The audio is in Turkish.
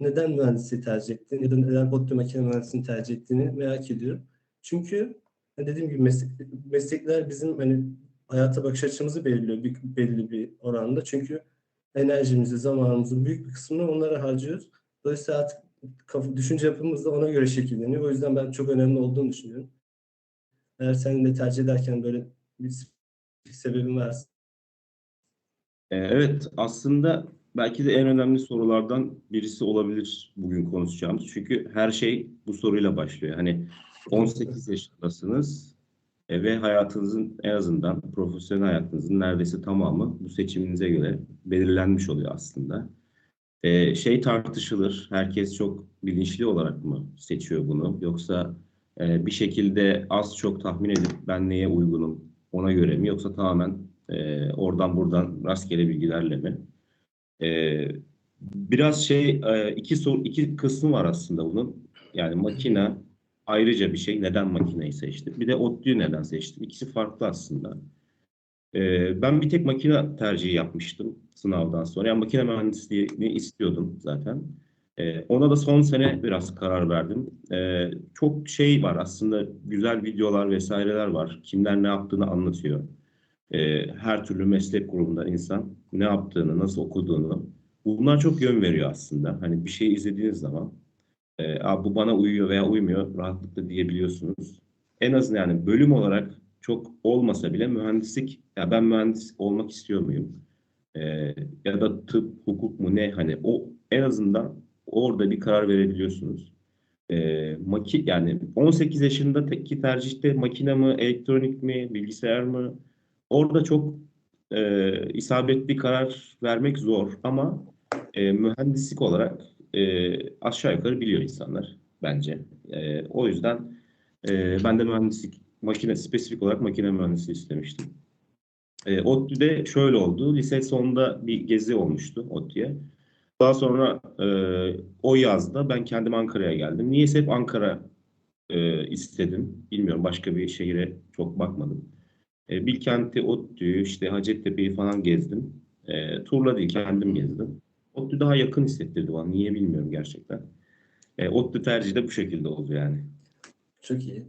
neden mühendisliği tercih ettiğini ya da neden ODTÜ makine mühendisliğini tercih ettiğini merak ediyorum. Çünkü hani dediğim gibi meslek, meslekler bizim hani hayata bakış açımızı belirliyor bir, belli bir oranda. Çünkü enerjimizi, zamanımızın büyük bir kısmını onlara harcıyoruz. Dolayısıyla artık kafa, düşünce yapımız da ona göre şekilleniyor. O yüzden ben çok önemli olduğunu düşünüyorum. Eğer sen de tercih ederken böyle bir sebebin varsa. Ee, Evet, aslında belki de en önemli sorulardan birisi olabilir bugün konuşacağımız. Çünkü her şey bu soruyla başlıyor. Hani 18 yaşındasınız e, ve hayatınızın en azından profesyonel hayatınızın neredeyse tamamı bu seçiminize göre belirlenmiş oluyor aslında. Ee, şey tartışılır, herkes çok bilinçli olarak mı seçiyor bunu? Yoksa e, bir şekilde az çok tahmin edip ben neye uygunum ona göre mi? Yoksa tamamen e, oradan buradan rastgele bilgilerle mi? E, biraz şey e, iki soru iki kısmı var aslında bunun. Yani makine ayrıca bir şey. Neden makineyi seçtim? Bir de ODTÜ'yü neden seçtim? İkisi farklı aslında. E, ben bir tek makine tercihi yapmıştım sınavdan sonra. Yani makine mühendisliğini istiyordum zaten. E, ona da son sene biraz karar verdim. E, çok şey var aslında güzel videolar vesaireler var. Kimler ne yaptığını anlatıyor. E, her türlü meslek grubunda insan ne yaptığını, nasıl okuduğunu. Bunlar çok yön veriyor aslında. Hani bir şey izlediğiniz zaman e, bu bana uyuyor veya uymuyor rahatlıkla diyebiliyorsunuz. En azından yani bölüm olarak çok olmasa bile mühendislik, ya ben mühendis olmak istiyor muyum? E, ya da tıp, hukuk mu ne hani o en azından orada bir karar verebiliyorsunuz. E, maki yani 18 yaşında teki tercihte makine mi, elektronik mi, bilgisayar mı? Orada çok e, isabetli karar vermek zor ama e, mühendislik olarak e, aşağı yukarı biliyor insanlar bence. E, o yüzden e, ben de mühendislik, makine spesifik olarak makine mühendisliği istemiştim. E, ODTÜ'de şöyle oldu. Lise sonunda bir gezi olmuştu ODTÜ'ye. Daha sonra e, o yazda ben kendim Ankara'ya geldim. Niyeyse hep Ankara e, istedim. Bilmiyorum başka bir şehire çok bakmadım. E, Bilkent'i, ODTÜ'yü, işte Hacettepe'yi falan gezdim. E, turla değil kendim gezdim. ODTÜ daha yakın hissettirdi bana. Niye bilmiyorum gerçekten. E, ODTÜ tercihi de bu şekilde oldu yani. Çok iyi.